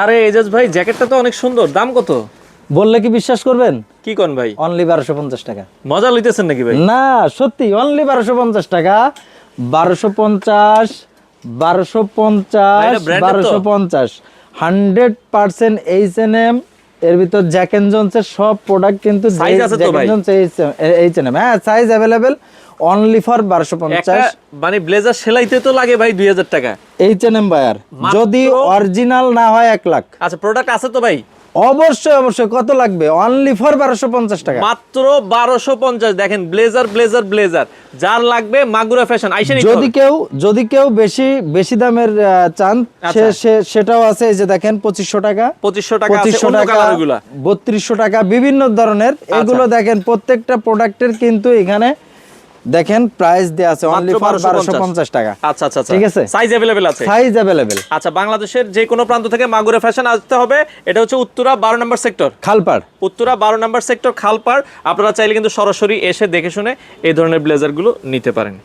আরে এজাজ ভাই জ্যাকেটটা তো অনেক সুন্দর। দাম কত? বললে কি বিশ্বাস করবেন? কি কোন ভাই? অনলি বারোশো পঞ্চাশ টাকা। মজা লইতেছেন নাকি ভাই? না সত্যি অনলি বারোশো পঞ্চাশ টাকা। বারোশো পঞ্চাশ বারোশো পঞ্চাশ? বারোশো পঞ্চাশ। Hundred percent H N M এর ভিতর জ্যাকেন জোনসের সব প্রোডাক্ট কিন্তু সাইজ আছে তো ভাই? এইচ এই এম হ্যাঁ সাইজ अवेलेबल অনলি ফর বারোশো একটা পঞ্চাশ মানে ব্লেজার সেলাইতে তো লাগে ভাই দুই হাজার টাকা। এইচ এন এম বায়ার যদি অরিজিনাল না হয় 1 লাখ। আচ্ছা প্রোডাক্ট আছে তো ভাই? অবশ্যই অবশ্যই। কত লাগবে? অনলি ফর বারোশো পঞ্চাশ টাকা। মাত্র বারোশো পঞ্চাশ। দেখেন ব্লেজার ব্লেজার ব্লেজার যার লাগবে মাগুরা ফ্যাশন আইসেন যদি কেউ যদি কেউ বেশি বেশি দামের চান সে আচ্ছা। সেটাও আছে এই যে দেখেন পঁচিশশো টাকা। পঁচিশশো টাকা পঁচিশশো টাকা বত্রিশশো টাকা বিভিন্ন ধরনের। আচ্ছা। এগুলো দেখেন প্রত্যেকটা প্রোডাক্টের কিন্তু এখানে দেখেন প্রাইস দেয়া আছে অনলি ফর বারোশো পঞ্চাশ। টাকা। আচ্ছা আচ্ছা আচ্ছা। ঠিক আছে? সাইজ अवेलेबल আছে। সাইজ अवेलेबल আচ্ছা বাংলাদেশের যে কোনো প্রান্ত থেকে মাগুরা ফ্যাশন আসতে হবে। এটা হচ্ছে উত্তরা বারো নম্বর সেক্টর খালপাড়। উত্তরা বারো নম্বর সেক্টর খালপাড়। আপনারা চাইলে কিন্তু সরাসরি এসে দেখে শুনে এই ধরনের ব্লেজারগুলো নিতে পারেন।